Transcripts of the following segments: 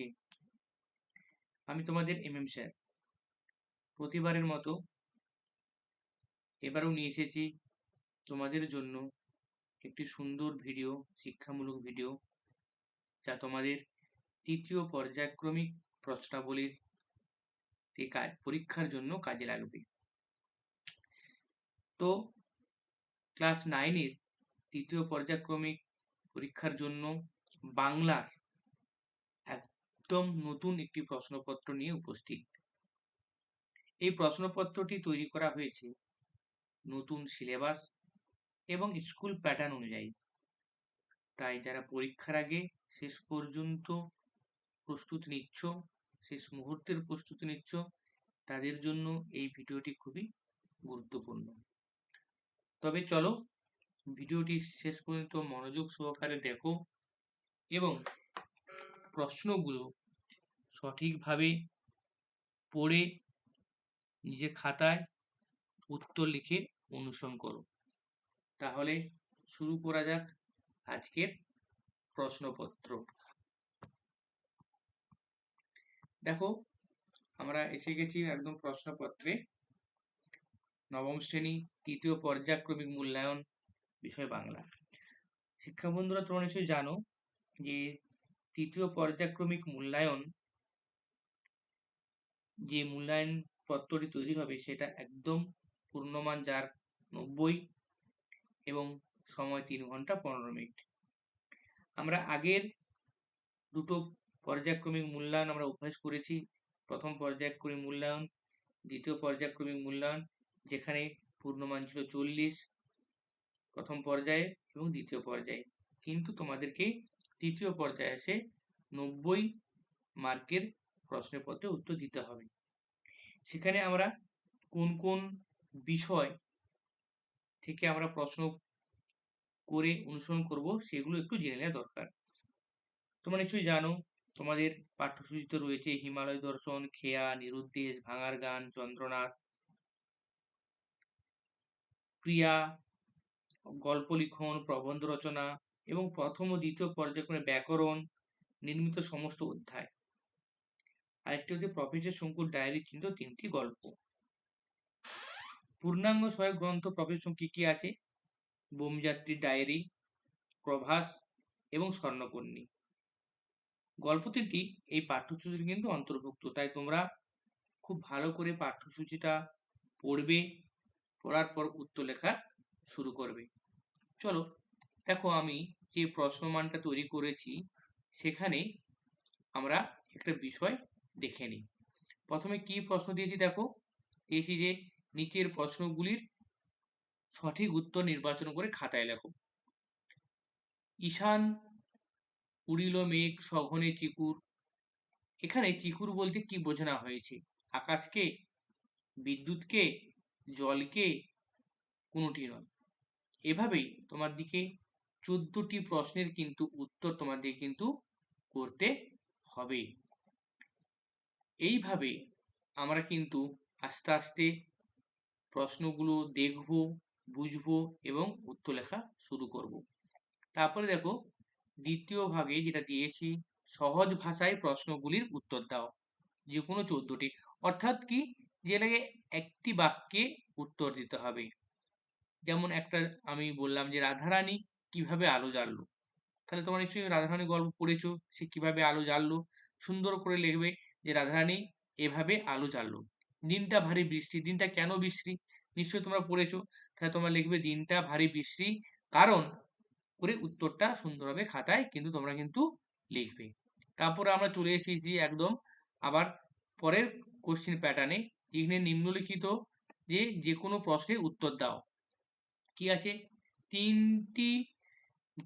থেকে আমি তোমাদের এম এম স্যার প্রতিবারের মতো এবারেও নিয়ে এসেছি তোমাদের জন্য একটি সুন্দর ভিডিও শিক্ষামূলক ভিডিও যা তোমাদের তৃতীয় পর্যায়ক্রমিক প্রশ্নাবলীর পরীক্ষার জন্য কাজে লাগবে। তো ক্লাস নাইনের তৃতীয় পর্যায়ক্রমিক পরীক্ষার জন্য বাংলার একদম নতুন একটি প্রশ্নপত্র নিয়ে উপস্থিত। এই প্রশ্নপত্রটি তৈরি করা হয়েছে নতুন সিলেবাস এবং স্কুল প্যাটার্ন অনুযায়ী। তাই যারা পরীক্ষার আগে শেষ পর্যন্ত প্রস্তুতি নিচ্ছ, শেষ মুহূর্তের প্রস্তুতি নিচ্ছ, তাদের জন্য এই ভিডিওটি খুবই গুরুত্বপূর্ণ। তবে চলো ভিডিওটি শেষ পর্যন্ত মনোযোগ সহকারে দেখো এবং প্রশ্নগুলো সঠিকভাবে পড়ে নিজের খাতায় উত্তর লিখে অনুসরণ করো। তাহলে শুরু করা যাক আজকের প্রশ্নপত্র। দেখো, আমরা এসে গেছি একদম প্রশ্নপত্রে। নবম শ্রেণি, তৃতীয় পর্যায়ক্রমিক মূল্যায়ন, বিষয় বাংলা। শিক্ষা বন্ধুরা তোমরা নিশ্চয়ই জানো যে তৃতীয় পর্যায়ক্রমিক মূল্যায়ন যে মূল্যায়ন পত্রটি তৈরি হবে সেটা একদম পূর্ণমান যার নব্বই এবং সময় তিন ঘণ্টা পনেরো মিনিট। আমরা আগের দুটো পর্যায়ক্রমিক মূল্যায়ন আমরা অভ্যাস করেছি। প্রথম পর্যায়ক্রমিক মূল্যায়ন, দ্বিতীয় পর্যায়ক্রমিক মূল্যায়ন, যেখানে পূর্ণমান ছিল চল্লিশ প্রথম পর্যায়ে এবং দ্বিতীয় পর্যায়ে। কিন্তু তোমাদেরকে তৃতীয় পর্যায়ে এসে নব্বই মার্কের প্রশ্নের পত্রে উত্তর দিতে হবে। সেখানে আমরা কোন কোন বিষয় থেকে আমরা প্রশ্ন করে অনুসরণ করব সেগুলো একটু জেনে নেওয়া দরকার। তোমরা নিশ্চয়ই জানো, তোমাদের পাঠ্যসূচিতে রয়েছে হিমালয় দর্শন, খেয়া, নিরুদ্দেশ, ভাঙার গান চন্দ্রনাথ ক্রিয়া, গল্প লিখন, প্রবন্ধ রচনা এবং প্রথম ও দ্বিতীয় পর্যায়ক্রমে ব্যাকরণ নির্মিত সমস্ত অধ্যায়। আরেকটি হচ্ছে প্রফেসর শঙ্কুর ডায়েরি চিহ্নিত তিনটি গল্প। পূর্ণাঙ্গ সহায়ক গ্রন্থ প্রফেসর কি কি আছে? বোমযাত্রী ডায়েরি প্রভাস এবং স্বর্ণকর্ণী গল্প তিনটি এই পাঠ্যসূচির কিন্তু অন্তর্ভুক্ত, তাই তোমরা খুব ভালো করে পাঠ্যসূচিটা পড়বে, পড়ার পর উত্তর লেখা শুরু করবে। চলো, দেখো আমি যে প্রশ্নমানটা তৈরি করেছি, সেখানে আমরা একটা বিষয় দেখে নিই। প্রথমে কি প্রশ্ন দিয়েছি দেখো? দিয়েছি যে, নিচের প্রশ্নগুলির সঠিক উত্তর নির্বাচন করে খাতায় লেখো। ঈশান, উড়িল মেঘ, সঘনে চিকুর। এখানে চিকুর বলতে কি বোঝানো হয়েছে? আকাশকে, বিদ্যুৎকে, জলকে, কোনোটি নয়। এভাবেই তোমার দিকে চোদ্দটি প্রশ্নের কিন্তু উত্তর তোমাদের কিন্তু করতে হবে। এইভাবে আমরা কিন্তু আস্তে আস্তে প্রশ্নগুলো দেখব, বুঝব এবং উত্তর লেখা শুরু করব। তারপরে দেখো, দ্বিতীয় ভাগে যেটা দিয়েছি, সহজ ভাষায় প্রশ্নগুলির উত্তর দাও। যে কোনো চোদ্দটি। অর্থাৎ কি? যে লাগে একটি বাক্যে উত্তর দিতে হবে। যেমন একটা আমি বললাম যে, রাধারানী কীভাবে আলো জ্বাললো? তাহলে তোমরা নিশ্চয়ই রাধারানী গল্প পড়েছো, সে কীভাবে আলো জ্বাললো? সুন্দর করে লিখবে যে, রাধারানী এভাবে আলো জ্বাললো। দিনটা ভারী বৃষ্টি, দিনটা কেন বৃষ্টি? নিশ্চয়ই তোমরা পড়েছো। তাহলে তোমরা লিখবে, দিনটা ভারী বৃষ্টি, কারণ করে উত্তরটা সুন্দরভাবে খাতায় কিন্তু তোমরা কিন্তু লিখবে। তারপরে আমরা চলে এসেছি একদম আবার পরের কোশ্চিন প্যাটার্নে যেখানে নিম্নলিখিত যে যে কোনো প্রশ্নের উত্তর দাও। কি আছে? তিনটি,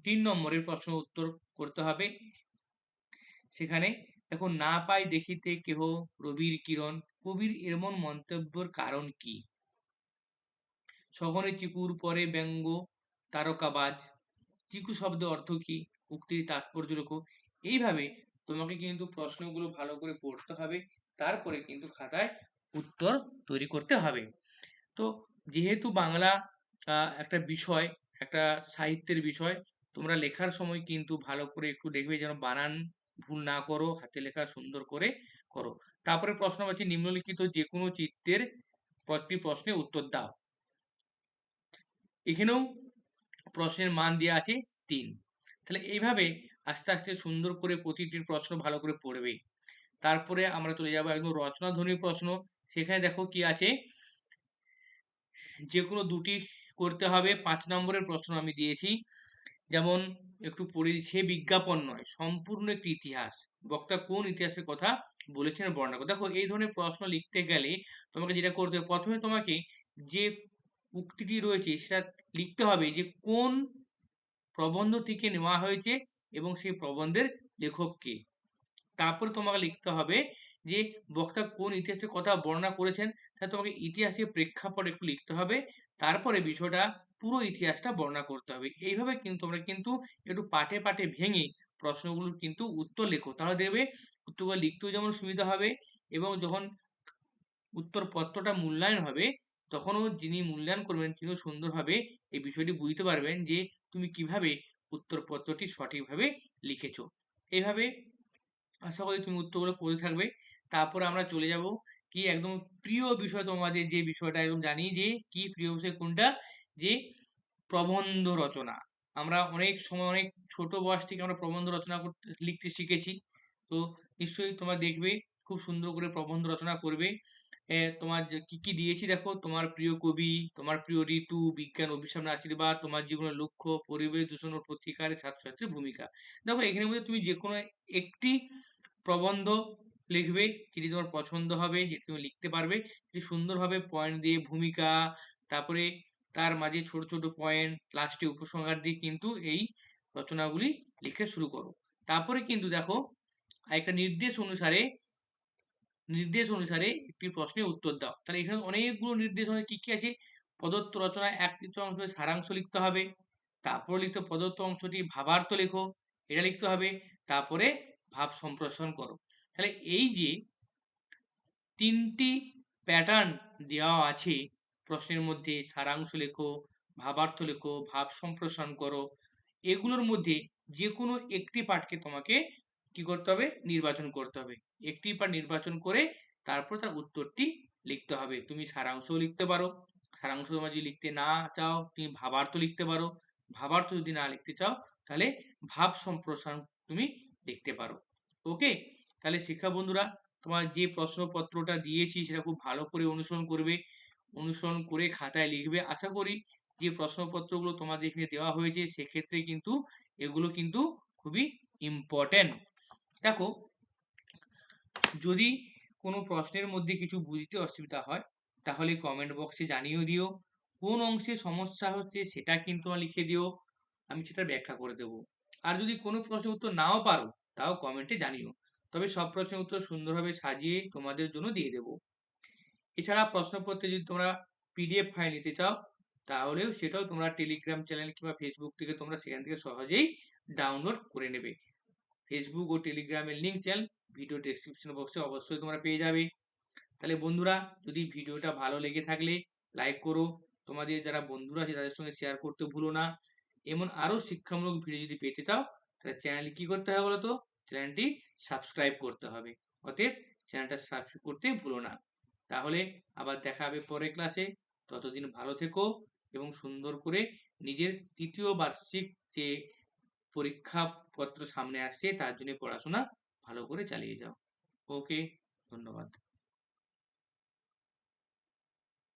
তিন নম্বরের প্রশ্ন উত্তর করতে হবে। সেখানে দেখো না পাই দেখিতে কেহ রবির কিরণ, কবির এমন মন্তব্যের কারণ কি? সঘনে চিকুর পরে ব্যঙ্গ তারকাবাজ। চিকু শব্দ অর্থ কি? উক্তির তাৎপর্য লেখো। এইভাবে তোমাকে কিন্তু প্রশ্নগুলো ভালো করে পড়তে হবে, তারপরে কিন্তু খাতায় উত্তর তৈরি করতে হবে। তো যেহেতু বাংলা একটা বিষয়, একটা সাহিত্যের বিষয়, তোমরা লেখার সময় কিন্তু ভালো করে একটু দেখবে যেন বানান ভুল না করো, হাতে লেখা সুন্দর করে করো। তারপরে প্রশ্ন আছে নিম্নলিখিত যে কোনো চিত্রের প্রতি প্রশ্নে উত্তর দাও। এখানেও প্রশ্নের মান দেওয়া আছে তিন। তাহলে এইভাবে আস্তে আস্তে সুন্দর করে প্রতিটি প্রশ্ন ভালো করে পড়বে। তারপরে আমরা চলে যাব একদম রচনাধ্বনির প্রশ্ন। সেখানে দেখো কি আছে যে কোনো দুটি করতে হবে। পাঁচ নম্বরের প্রশ্ন আমি দিয়েছি। যেমন একটু পড়ে সে বিজ্ঞাপন নয়, সম্পূর্ণ একটি ইতিহাস। বক্তা কোন ইতিহাসের কথা বলেছেন বর্ণনা করে দেখো, এই ধরনের প্রশ্ন লিখতে গেলে তোমাকে যেটা করতে হবে, প্রথমে তোমাকে যে উক্তিটি রয়েছে সেটা লিখতে হবে যে কোন প্রবন্ধ থেকে নেওয়া হয়েছে এবং সেই প্রবন্ধের লেখক কে। তারপরে তোমাকে লিখতে হবে যে বক্তা কোন ইতিহাসের কথা বর্ণনা করেছেন, তা তোমাকে ইতিহাসের প্রেক্ষাপট একটু লিখতে হবে। তারপরে বিষয়টা পুরো ইতিহাসটা বর্ণনা করতে হবে। এইভাবে কিন্তু তোমরা কিন্তু একটু পাটে পাটে ভেঙে প্রশ্নগুলোর কিন্তু উত্তর লেখো। তাহলে দেখবে উত্তরগুলো লিখতেও যেমন সুবিধা হবে এবং যখন উত্তরপত্রটা মূল্যায়ন হবে, তখনও যিনি মূল্যায়ন করবেন তিনিও সুন্দরভাবে এই বিষয়টি বুঝতে পারবেন যে তুমি কীভাবে উত্তরপত্রটি সঠিকভাবে লিখেছো। এইভাবে আশা করি তুমি উত্তরগুলো করে থাকবে। তারপরে আমরা চলে যাব কি একদম প্রিয় বিষয় তোমাদের যে বিষয়টা একদম জানি যে কি প্রিয় বিষয় কোনটা? যে প্রবন্ধ রচনা। আমরা অনেক সময় অনেক ছোট বয়স থেকে আমরা প্রবন্ধ রচনা করতে, লিখতে শিখেছি। তো নিশ্চয়ই তোমরা দেখবে, খুব সুন্দর করে প্রবন্ধ রচনা করবে। তোমার কি কি দিয়েছি দেখো? তোমার প্রিয় কবি, তোমার প্রিয় ঋতু, বিজ্ঞান অভিসামনে আশীর্বাদ, তোমার জীবনের লক্ষ্য, পরিবেশ দূষণ ও প্রতিকারে, ছাত্রছাত্রীর ভূমিকা। দেখো এখানে মধ্যে তুমি যে কোনো একটি প্রবন্ধ লিখবে, যেটি তোমার পছন্দ হবে, যেটি তুমি লিখতে পারবে, যেটি সুন্দরভাবে পয়েন্ট দিয়ে ভূমিকা, তারপরে তার মাঝে ছোট ছোট পয়েন্ট লাস্টে উপসংহার দিয়ে কিন্তু এই রচনাগুলি লিখে শুরু করো। তারপরে কিন্তু দেখো একটা নির্দেশ অনুসারে নির্দেশ অনুসারে একটি প্রশ্নের উত্তর দাও। তাহলে এখানে অনেকগুলো নির্দেশ কি কি আছে? প্রদত্ত রচনায় এক অংশ সারাংশ লিখতে হবে, তারপর লিখতে প্রদত্ত অংশটি ভাবার্থ লেখো, এটা লিখতে হবে, তারপরে ভাব সম্প্রসারণ করো। তাহলে এই যে তিনটি প্যাটার্ন দেওয়া আছে প্রশ্নের মধ্যে সারাংশ লেখো, ভাবার্থ লেখো, ভাব সম্প্রসারণ করো। এগুলোর মধ্যে যে কোনো একটি পাঠকে তোমাকে কি করতে হবে? নির্বাচন করতে হবে। একটি পাঠ নির্বাচন করে তারপর তার উত্তরটি লিখতে হবে। তুমি সারাংশ লিখতে পারো। সারাংশ তোমার যদি লিখতে না চাও, তুমি ভাবার্থ লিখতে পারো। ভাবার্থ যদি না লিখতে চাও, তাহলে ভাব সম্প্রসারণ তুমি লিখতে পারো। ওকে তাহলে শিক্ষা বন্ধুরা, তোমার যে প্রশ্নপত্রটা দিয়েছি, সেটা খুব ভালো করে অনুসরণ করবে। অনুসরণ করে খাতায় লিখবে। আশা করি যে প্রশ্নপত্রগুলো তোমাদের এখানে দেওয়া হয়েছে, সেক্ষেত্রে কিন্তু এগুলো কিন্তু খুবই ইম্পর্টেন্ট দেখো, যদি কোনো প্রশ্নের মধ্যে কিছু বুঝতে অসুবিধা হয়, তাহলে কমেন্ট বক্সে জানিয়ে দিও। কোন অংশে সমস্যা হচ্ছে সেটা কিন্তু লিখে দিও। আমি সেটা ব্যাখ্যা করে দেব। আর যদি কোনো প্রশ্নের উত্তর নাও পারো, তাও কমেন্টে জানিও। তবে সব প্রশ্নের উত্তর সুন্দরভাবে সাজিয়ে তোমাদের জন্য দিয়ে দেব। এছাড়া প্রশ্নপত্রে যদি তোমরা পিডিএফ ফাইল নিতে চাও, তাহলেও সেটাও তোমরা টেলিগ্রাম চ্যানেল কিংবা ফেসবুক থেকে তোমরা সেখান থেকে সহজেই ডাউনলোড করে নেবে। ফেসবুক ও টেলিগ্রামের লিঙ্ক চ্যানেল ভিডিও ডেসক্রিপশন বক্সে অবশ্যই তোমরা পেয়ে যাবে। তাহলে বন্ধুরা, যদি ভিডিওটা ভালো লেগে থাকলে লাইক করো। তোমাদের যারা বন্ধুরা আছে, তাদের সঙ্গে শেয়ার করতে ভুলো না। এমন আরও শিক্ষামূলক ভিডিও যদি পেতে চাও, তাহলে চ্যানেল কী করতে হবে বলো তো চ্যানেলটি সাবস্ক্রাইব করতে হবে। অতএব চ্যানেলটা সাবস্ক্রাইব করতে ভুলো না। তাহলে আবার দেখা হবে পরের ক্লাসে ততদিন ভালো থেকো এবং সুন্দর করে নিজের তৃতীয় বার্ষিক যে পরীক্ষাপত্র সামনে আসছে, তার জন্য পড়াশোনা ভালো করে চালিয়ে যাও। ওকে ধন্যবাদ।